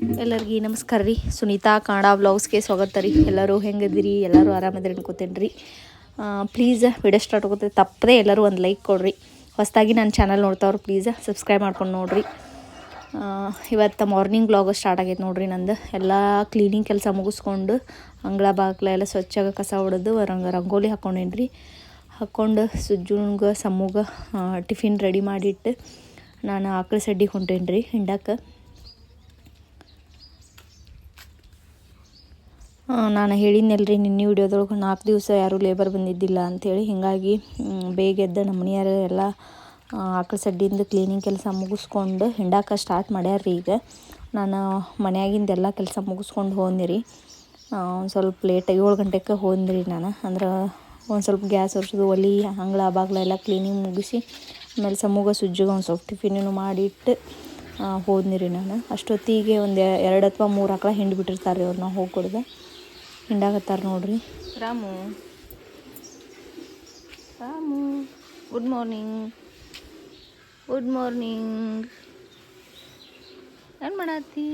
ಎಲ್ಲರಿಗೂ ನಮಸ್ಕಾರ ರೀ. ಸುನೀತಾ ಕನ್ನಡ ವ್ಲಾಗ್ಸ್ಗೆ ಸ್ವಾಗತ ರೀ. ಎಲ್ಲರೂ ಹೆಂಗದಿರಿ ಎಲ್ಲರೂ ಆರಾಮದ್ರಿ ಅನ್ಕೋತೇನೆ ರೀ ಪ್ಲೀಸ್ ವಿಡಿಯೋ ಸ್ಟಾರ್ಟ್ ಆಗುತ್ತೆ. ತಪ್ಪದೇ ಎಲ್ಲರೂ ಒಂದು ಲೈಕ್ ಕೊಡ್ರಿ. ಹೊಸದಾಗಿ ನನ್ನ ಚಾನಲ್ ನೋಡ್ತಾವ್ರು ಪ್ಲೀಸ್ ಸಬ್ಸ್ಕ್ರೈಬ್ ಮಾಡ್ಕೊಂಡು ನೋಡ್ರಿ. ಇವತ್ತು ಮಾರ್ನಿಂಗ್ ವ್ಲಾಗ್ ಸ್ಟಾರ್ಟ್ ಆಗೈತೆ ನೋಡಿರಿ ನಂದು. ಎಲ್ಲ ಕ್ಲೀನಿಂಗ್ ಕೆಲಸ ಮುಗಿಸ್ಕೊಂಡು ಅಂಗಳ ಬಾಗ್ಲ ಎಲ್ಲ ಸ್ವಚ್ಛಾಗಿ ಕಸ ಹೊಡೆದು ರಂಗ, ರಂಗೋಲಿ ಹಾಕ್ಕೊಂಡೇನಿ ರೀ ಹಾಕ್ಕೊಂಡು ಸುಜ್ಜುನ್ಗೆ, ಸಮ್ಮುಗೆ ಟಿಫಿನ್ ರೆಡಿ ಮಾಡಿಟ್ಟು ನಾನು ಆಕಳ ಸಡ್ಡಿಗೆ ಹೊಂಟೇನಿ ರೀ ಹಿಂಡಕ್ಕೆ ನಾನು ಹೇಳಿದ್ನಲ್ರಿ, ನಿನ್ನೆ ವಿಡಿಯೋದೊಳಗೆ ನಾಲ್ಕು ದಿವಸ ಯಾರೂ ಲೇಬರ್ ಬಂದಿದ್ದಿಲ್ಲ ಅಂಥೇಳಿ ಹೀಗಾಗಿ ಬೇಗ ಎದ್ದ ನಮ್ಮ ಮನೆಯವರು ಎಲ್ಲ ಆಕಳ ಸಡ್ಡಿಯಿಂದ ಕ್ಲೀನಿಂಗ್ ಕೆಲಸ ಮುಗಿಸ್ಕೊಂಡು ಹಿಂಡಾಕ ಸ್ಟಾರ್ಟ್ ಮಾಡ್ಯಾರ ರೀ ಈಗ. ನಾನು ಮನೆಯಾಗಿಂದ ಎಲ್ಲ ಕೆಲಸ ಮುಗಿಸ್ಕೊಂಡು ಹೋದ್ನಿ ಒಂದು ಸ್ವಲ್ಪ ಲೇಟ್ ಏಳು ಗಂಟೆಗೆ ಹೋದ್ನಿ ನಾನು. ಅಂದ್ರೆ ಒಂದು ಸ್ವಲ್ಪ ಗ್ಯಾಸ್ ಒರೆಸೋದು, ಒಲಿ, ಅಂಗಳ, ಬಾಗ್ಲ ಎಲ್ಲ ಕ್ಲೀನಿಂಗ್ ಮುಗಿಸಿ, ಆಮೇಲೆ ಸಮೂಗ ಸುಜ್ಜಿಗೆ ಒಂದು ಸ್ವಲ್ಪ ಟಿಫಿನೂ ಮಾಡಿಟ್ಟು ಹೋದ್ನಿ ರೀ ನಾನು. ಅಷ್ಟೊತ್ತಿಗೆ ಒಂದು ಎರಡು ಅಥವಾ ಮೂರು ಆಕಳ ಹಿಂಡಿ ಬಿಟ್ಟಿರ್ತಾರೆ ರೀ ಅವ್ರು ನಾವು ಹೋಗಿ ಹಿಂಡಾಕತ್ತಾರ ನೋಡ್ರಿ Ramu Ramu good morning good morning ಏನು ಮಾಡತ್ತಿ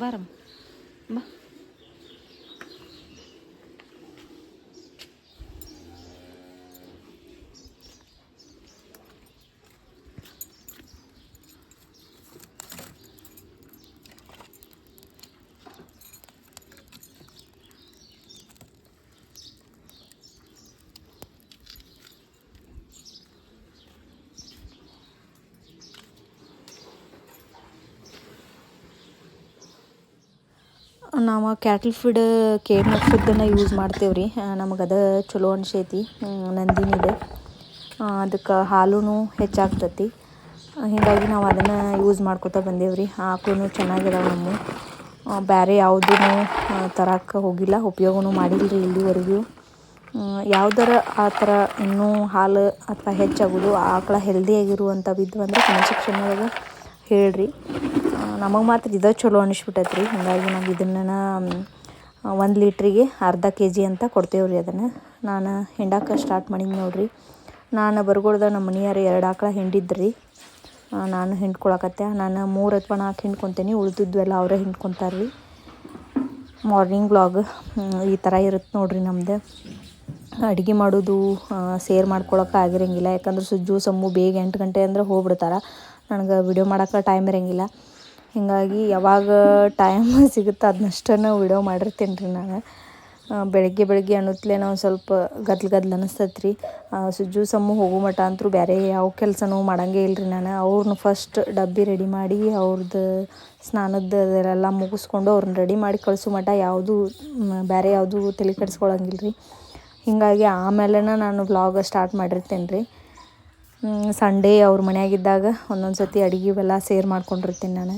ಬಾರಮ್ಮ ಬಾ ನಾವು ಕ್ಯಾಟಲ್ ಫೀಡ್ ಕೇರ್ ಫುಡ್ಡನ್ನು ಯೂಸ್ ಮಾಡ್ತೇವೆ ರೀ ನಮಗೆ ಅದು ಚಲೋ ಅನಿಸೈತಿ. ನಂದಿನಿದೆ ಅದಕ್ಕೆ ಹಾಲೂ ಹೆಚ್ಚಾಗ್ತತಿ. ಹೀಗಾಗಿ ನಾವು ಅದನ್ನು ಯೂಸ್ ಮಾಡ್ಕೊತ ಬಂದೇವೆ ರೀ ಆಕಳು ಚೆನ್ನಾಗಿದಾವೆ ನಮ್ಮ ಬೇರೆ ಯಾವುದೂ ತರಕ್ಕೆ ಹೋಗಿಲ್ಲ. ಉಪಯೋಗನೂ ಮಾಡಿಲ್ಲ ರೀ ಇಲ್ಲಿವರೆಗೂ ಯಾವ್ದಾರ ಆ ಥರ ಇನ್ನೂ ಹಾಲು ಅಥವಾ ಹೆಚ್ಚಾಗೋದು, ಆಕಳ ಹೆಲ್ದಿಯಾಗಿರುವಂಥ ಬಿದ್ದು ಅಂದರೆ ಕಮೆಂಟ್ ಒಳಗೆ ಹೇಳ್ರಿ. ನಮಗೆ ಮಾತ್ರ ಇದು ಚಲೋ ಅನಿಸ್ಬಿಟ್ಟೈತೆ ರೀ ಹಾಗಾಗಿ ನಾವು ಇದನ್ನು ಒಂದು ಲೀಟ್ರಿಗೆ ಅರ್ಧ ಕೆ ಜಿ ಅಂತ ಕೊಡ್ತೇವೆ ರೀ ಅದನ್ನು. ನಾನು ಹಿಂಡಾಕ ಸ್ಟಾರ್ಟ್ ಮಾಡೀನಿ ನೋಡ್ರಿ. ನಾನು ಬರ್ಗೊಳ್ದ ನಮ್ಮ ಮನೆಯವ್ರು ಎರಡು ಆಕಳ ಹಿಂಡಿದ್ರಿ. ನಾನು ಹಿಂಡ್ಕೊಳಕತ್ತೆ ನಾನು ಮೂರು ಅಥವಾ ನಾಲ್ಕು ಹಿಂಡ್ಕೊತೀನಿ. ಉಳಿದಿದ್ದು ಎಲ್ಲ ಅವರೇ ಹಿಂಡ್ಕೊತಾರೆ ರೀ ಮಾರ್ನಿಂಗ್ ವ್ಲಾಗ್ ಈ ಥರ ಇರುತ್ತೆ ನೋಡ್ರಿ ನಮ್ದು. ಅಡುಗೆ ಮಾಡೋದು ಸೇರ್ ಮಾಡ್ಕೊಳಕ್ಕೆ ಆಗಿರಂಗಿಲ್ಲ. ಯಾಕಂದ್ರೆ ಸುಜ್ಜು ಸಮ್ಮು ಬೇಗ ಎಂಟು ಗಂಟೆ ಅಂದ್ರೆ ಹೋಗ್ಬಿಡ್ತಾರೆ. ನನಗೆ ವಿಡಿಯೋ ಮಾಡೋಕ್ಕೆ ಟೈಮ್ ಇರಂಗಿಲ್ಲ. ಹೀಗಾಗಿ ಯಾವಾಗ ಟೈಮ್ ಸಿಗುತ್ತೆ ಅದನ್ನಷ್ಟನ್ನು ವಿಡಿಯೋ ಮಾಡಿರ್ತೀನಿ ರೀ ನಾನು. ಬೆಳಗ್ಗೆ ಬೆಳಗ್ಗೆ ಅನ್ನುತ್ತಲೇ ನಾವು ಸ್ವಲ್ಪ ಗದ್ಲು ಗದ್ಲು ಅನ್ನಿಸ್ತೈತೆ ರೀ ಸುಜ್ಜು ಸಮ್ಮು ಹೋಗೋ ಮಟ ಅಂತೂ ಬೇರೆ ಯಾವ ಕೆಲಸನೂ ಮಾಡಂಗೇ ಇಲ್ಲ ರೀ ನಾನು. ಅವ್ರನ್ನ ಫಸ್ಟ್ ಡಬ್ಬಿ ರೆಡಿ ಮಾಡಿ ಅವ್ರದ್ದು ಸ್ನಾನದ ಅದೆಲ್ಲ ಮುಗಿಸ್ಕೊಂಡು ಅವ್ರನ್ನ ರೆಡಿ ಮಾಡಿ ಕಳಿಸೋ ಮಟ ಯಾವುದು ಬೇರೆ ಯಾವುದು ತಲೆ ಕೆಡಿಸ್ಕೊಳಂಗಿಲ್ಲ ರೀ ಹೀಗಾಗಿ ಆಮೇಲೆ ನಾನು ವ್ಲಾಗ್ ಸ್ಟಾರ್ಟ್ ಮಾಡಿರ್ತೇನೆ ರೀ. ಸಂಡೇ ಅವ್ರ ಮನೆಯಾಗಿದ್ದಾಗ ಒಂದೊಂದು ಸತಿ ಅಡುಗೆ ಇವೆಲ್ಲ ಸೇರ್ ಮಾಡ್ಕೊಂಡಿರ್ತೀನಿ ನಾನು.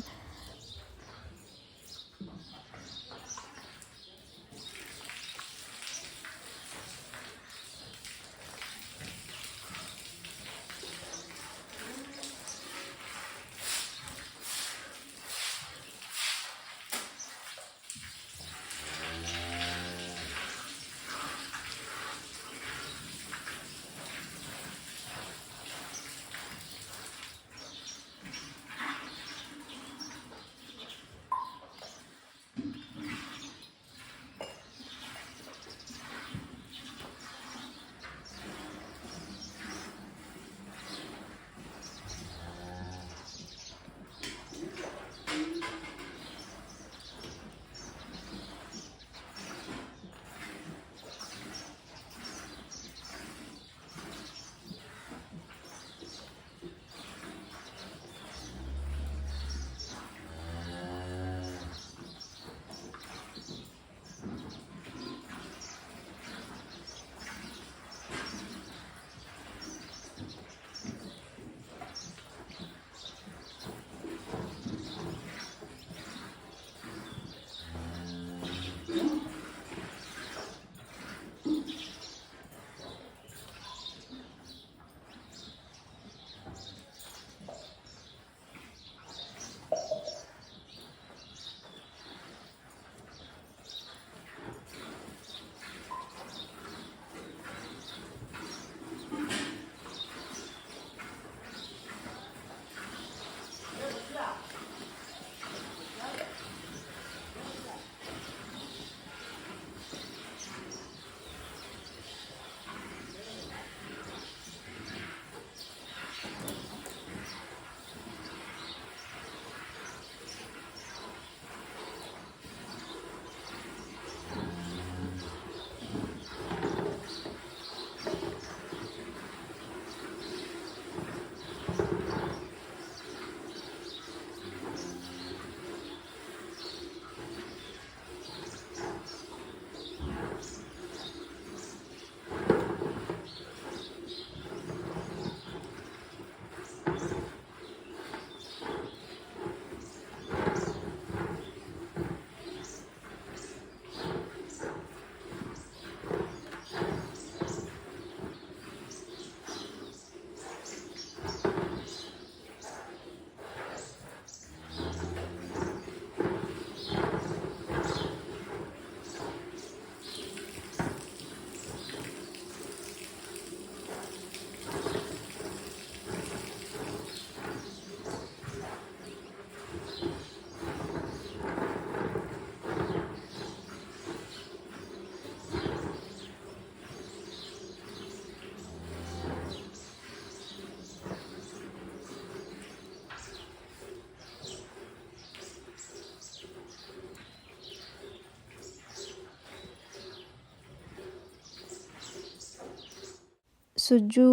ಸುಜ್ಜು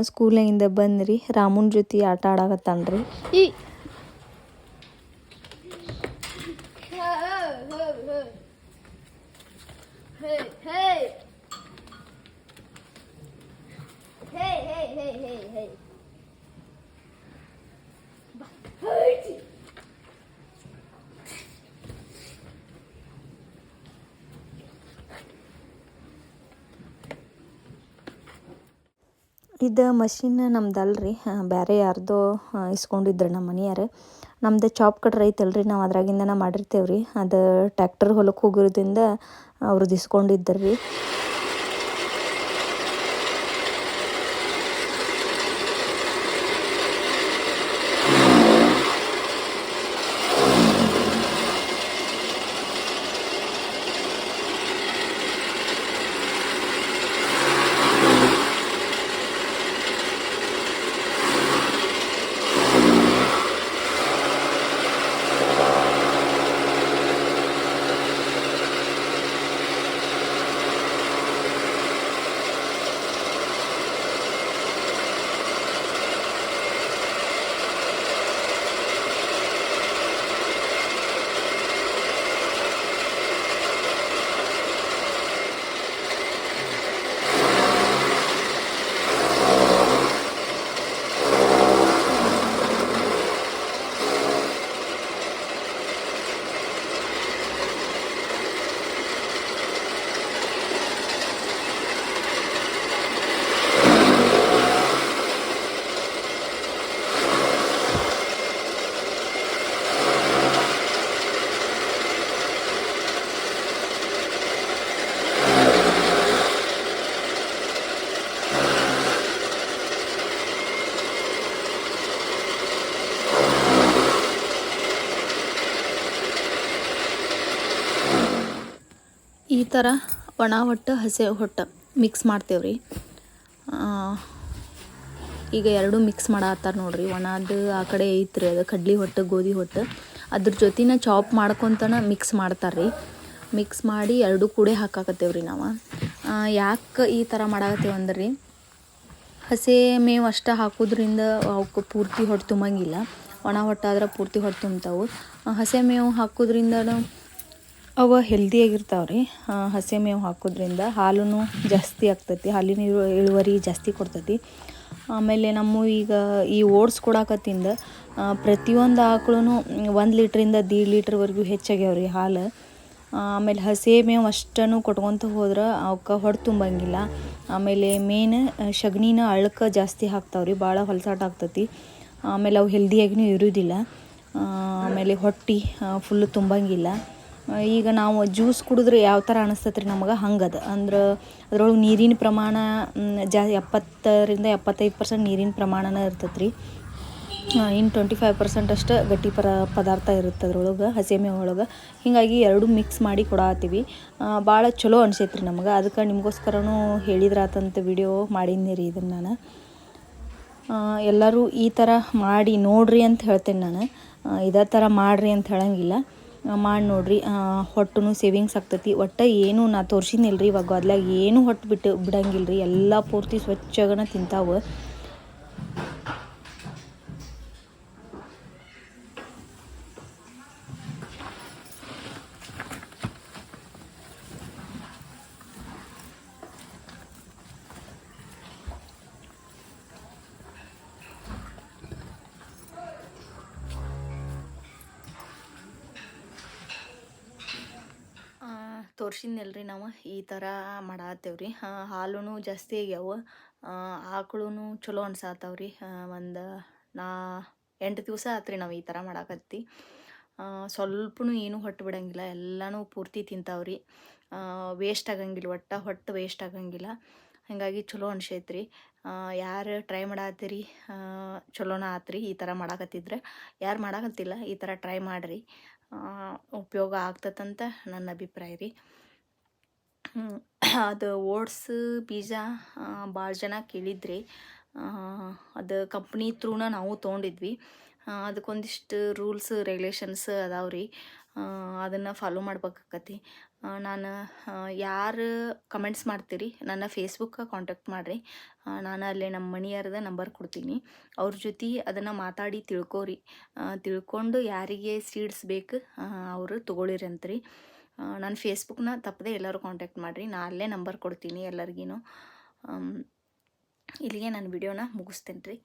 ಸ್ಕೂಲಿಂದ ಬಂದ್ರಿ. ರಾಮುನ್ ಜೊತೆ ಆಟ ಆಡಾಕತ್ತಾನ್ರಿ. ಈ Hey, hey. Hey, hey, hey, ಇದು ಮಷಿನ್ ನಮ್ದಲ್ರಿ. ಬೇರೆ ಯಾರ್ದೋ ಇಸ್ಕೊಂಡಿದ್ರು ನಮ್ಮ ಮನೆಯವ್ರು. ನಮ್ದು ಚಾಪ್ ಕಟ್ರ್ ಐತಲ್ರಿ ನಾವು ಅದ್ರಾಗಿಂದನೇ ಮಾಡಿರ್ತೇವೆ ರೀ ಅದು ಟ್ಯಾಕ್ಟರ್ ಹೊಲಕ್ಕೆ ಹೋಗಿರೋದ್ರಿಂದ ಅವ್ರದ್ದು ಇಸ್ಕೊಂಡಿದ್ರು ರೀ ಈ ಥರ ಒಣ ಹೊಟ್ಟು, ಹಸಿ ಹೊಟ್ಟು ಮಿಕ್ಸ್ ಮಾಡ್ತೇವೆ ರೀ ಈಗ ಎರಡೂ ಮಿಕ್ಸ್ ಮಾಡತ್ತಾರ ನೋಡ್ರಿ. ಒಣದು ಆ ಕಡೆ ಐತ್ರಿ ಅದು, ಕಡ್ಲಿ ಹೊಟ್ಟು, ಗೋಧಿ ಹೊಟ್ಟು. ಅದ್ರ ಜೊತೆನ ಚಾಪ್ ಮಾಡ್ಕೊತನ ಮಿಕ್ಸ್ ಮಾಡ್ತಾರೆ ರೀ ಮಿಕ್ಸ್ ಮಾಡಿ ಎರಡು ಕೂಡೆ ಹಾಕಾಕತ್ತೇವೆ ರೀ ನಾವು ಯಾಕೆ ಈ ಥರ ಮಾಡಾಕತ್ತೇವೆ ಅಂದ್ರೆ? ರೀ ಹಸೆ ಮೇವು ಅಷ್ಟು ಹಾಕೋದ್ರಿಂದ ಅವಕ್ಕೆ ಪೂರ್ತಿ ಹೊಟ್ಟು ತುಂಬಂಗಿಲ್ಲ. ಒಣ ಹೊಟ್ಟಾದ್ರೆ ಪೂರ್ತಿ ಹೊಟ್ಟು ತುಂಬ್ತಾವೆ. ಹಸಿ ಮೇವು ಹಾಕೋದ್ರಿಂದ ಅವು ಹೆಲ್ದಿಯಾಗಿರ್ತಾವೆ ರೀ ಹಸಿ ಮೇವು ಹಾಕೋದ್ರಿಂದ ಹಾಲು ಜಾಸ್ತಿ ಆಗ್ತೈತಿ, ಹಾಲಿನ ಇಳು ಇಳುವರಿ ಜಾಸ್ತಿ ಕೊಡ್ತೈತಿ. ಆಮೇಲೆ ನಮ್ಮ ಈಗ ಈ ಓಟ್ಸ್ ಕೊಡಾಕತ್ತಿಂದ ಪ್ರತಿಯೊಂದು ಆಕಳು ಒಂದು ಲೀಟ್ರಿಂದ ದೀಡ್ ಲೀಟ್ರ್ವರೆಗೂ ಹೆಚ್ಚಾಗ್ಯಾವ ರೀ ಹಾಲು ಆಮೇಲೆ ಹಸಿ ಮೇವು ಅಷ್ಟನ್ನು ಕೊಟ್ಕೊತ ಹೋದ್ರೆ ಅವಕ್ಕೆ ಹೊಟ್ಟೆ ತುಂಬಂಗಿಲ್ಲ. ಆಮೇಲೆ ಮೇನ್ ಸಗಣಿನ ಅಳ್ಕ ಜಾಸ್ತಿ ಹಾಕ್ತಾವೆ ರೀ ಭಾಳ ಹೊಲಸಾಟ ಆಗ್ತೈತಿ. ಆಮೇಲೆ ಅವು ಹೆಲ್ದಿಯಾಗಿನೂ ಇರೋದಿಲ್ಲ. ಆಮೇಲೆ ಹೊಟ್ಟೆ ಫುಲ್ಲು ತುಂಬಂಗಿಲ್ಲ. ಈಗ ನಾವು ಜ್ಯೂಸ್ ಕುಡಿದ್ರೆ ಯಾವ ಥರ ಅನಿಸ್ತತ್ರಿ ನಮ್ಗೆ? ನಮಗೆ ಹಂಗದ. ಅಂದ್ರೆ ಅದ್ರೊಳಗೆ ನೀರಿನ ಪ್ರಮಾಣ ಜಾ, ಎಪ್ಪತ್ತರಿಂದ ಎಪ್ಪತ್ತೈದು ಪರ್ಸೆಂಟ್ ನೀರಿನ ಪ್ರಮಾಣನ ಇರ್ತೈತ್ರಿ. ಇನ್ನು ಟ್ವೆಂಟಿ ಫೈವ್ ಪರ್ಸೆಂಟ್ ಅಷ್ಟು ಗಟ್ಟಿ ಪರ, ಪದಾರ್ಥ ಇರುತ್ತೆ ಅದ್ರೊಳಗೆ ಹಸಿಮೆ ಒಳಗೆ. ಹೀಗಾಗಿ ಎರಡು ಮಿಕ್ಸ್ ಮಾಡಿ ಕೊಡಾತೀವಿ. ಭಾಳ ಚಲೋ ಅನ್ಸೈತ್ರಿ ನಮ್ಗೆ. ಅದಕ್ಕೆ ನಿಮಗೋಸ್ಕರನೂ ಹೇಳಿದ್ರಾತಂತ ವಿಡಿಯೋ ಮಾಡಿದ್ನಿ ರೀ ಇದನ್ನು ನಾನು. ಎಲ್ಲರೂ ಈ ಥರ ಮಾಡಿ ನೋಡ್ರಿ ಅಂತ ಹೇಳ್ತೇನೆ ನಾನು. ಇದೇ ಥರ ಮಾಡಿರಿ ಅಂತ ಹೇಳಂಗಿಲ್ಲ. ಮಾಡಿ ನೋಡ್ರಿ. ಹೊಟ್ಟು ಸೇವಿಂಗ್ಸ್ ಆಗ್ತೈತಿ. ಒಟ್ಟು ಏನು ನಾ ತೋರ್ಸಿನಿಲ್ಲ ರೀ ಇವಾಗ ಅದ್ಲಾಗ ಏನು ಹೊಟ್ಟು ಬಿಟ್ಟು ಬಿಡಂಗಿಲ್ಲ ರೀ ಎಲ್ಲ ಪೂರ್ತಿ ಸ್ವಚ್ಛಗನ ತಿಂತಾವೆ. ತೋರ್ಸಿದ್ನಲ್ರಿ ನಾವು? ಈ ಥರ ಮಾಡಾತ್ತೇವೆ ರೀ ಹಾಲು ಜಾಸ್ತಿ ಆಗ್ಯಾವ. ಆಕಳು ಚಲೋ ಅನ್ಸಾತಾವ್ರಿ. ಒಂದು ನಾ ಎಂಟು ದಿವಸ ಆತ್ರಿ ನಾವು ಈ ಥರ ಮಾಡಾಕತ್ತಿ. ಸ್ವಲ್ಪನೂ ಏನೂ ಹೊಟ್ಟು ಬಿಡಂಗಿಲ್ಲ. ಎಲ್ಲನೂ ಪೂರ್ತಿ ತಿಂತಾವ್ರಿ. ವೇಸ್ಟ್ ಆಗಂಗಿಲ್ಲ. ಒಟ್ಟು ಹೊಟ್ಟು ವೇಸ್ಟ್ ಆಗಂಗಿಲ್ಲ. ಹಾಗಾಗಿ ಚಲೋ ಅನ್ಸೈತ್ರಿ. ಯಾರು ಟ್ರೈ ಮಾಡಾತ್ತೀರಿ ಚಲೋನ ಆತ್ರಿ ಈ ಥರ ಮಾಡಾಕತ್ತಿದ್ರೆ. ಯಾರು ಮಾಡಾಕತ್ತಿಲ್ಲ, ಈ ಥರ ಟ್ರೈ ಮಾಡಿರಿ. ಉಪಯೋಗ ಆಗ್ತದಂತ ನನ್ನ ಅಭಿಪ್ರಾಯ ರೀ. ಅದು ಓಟ್ಸ್ ಬೀಜ ಭಾಳ ಜನ ಕೇಳಿದ್ರಿ. ಅದು ಕಂಪ್ನಿ ತ್ರೂನ ನಾವು ತೊಗೊಂಡಿದ್ವಿ. ಅದಕ್ಕೊಂದಿಷ್ಟು ರೂಲ್ಸ್ ರೆಗ್ಯುಲೇಷನ್ಸ್ ಅದಾವೆ ರೀ ಅದನ್ನು ಫಾಲೋ ಮಾಡ್ಬೇಕಾಕತಿ. ನಾನು ಯಾರು ಕಮೆಂಟ್ಸ್ ಮಾಡ್ತೀರಿ, ನನ್ನ ಫೇಸ್ಬುಕ್ಕ ಕಾಂಟ್ಯಾಕ್ಟ್ ಮಾಡಿರಿ. ನಾನು ಅಲ್ಲೇ ನಮ್ಮ ಮಣಿಯರ್ದ ನಂಬರ್ ಕೊಡ್ತೀನಿ. ಅವ್ರ ಜೊತೆ ಅದನ್ನು ಮಾತಾಡಿ ತಿಳ್ಕೊರಿ. ತಿಳ್ಕೊಂಡು ಯಾರಿಗೆ ಸೀಡ್ಸ್ ಬೇಕು ಅವರು ತೊಗೊಳಿರಿ ಅಂತ್ರಿ. ನನ್ನ ಫೇಸ್ಬುಕ್ನ ತಪ್ಪದೆ ಎಲ್ಲರೂ ಕಾಂಟ್ಯಾಕ್ಟ್ ಮಾಡಿರಿ. ನಾನು ಅಲ್ಲೇ ನಂಬರ್ ಕೊಡ್ತೀನಿ ಎಲ್ಲರಿಗೂ ಇಲ್ಲಿಗೆ ನಾನು ವಿಡಿಯೋನ ಮುಗಿಸ್ತೇನೆ ರೀ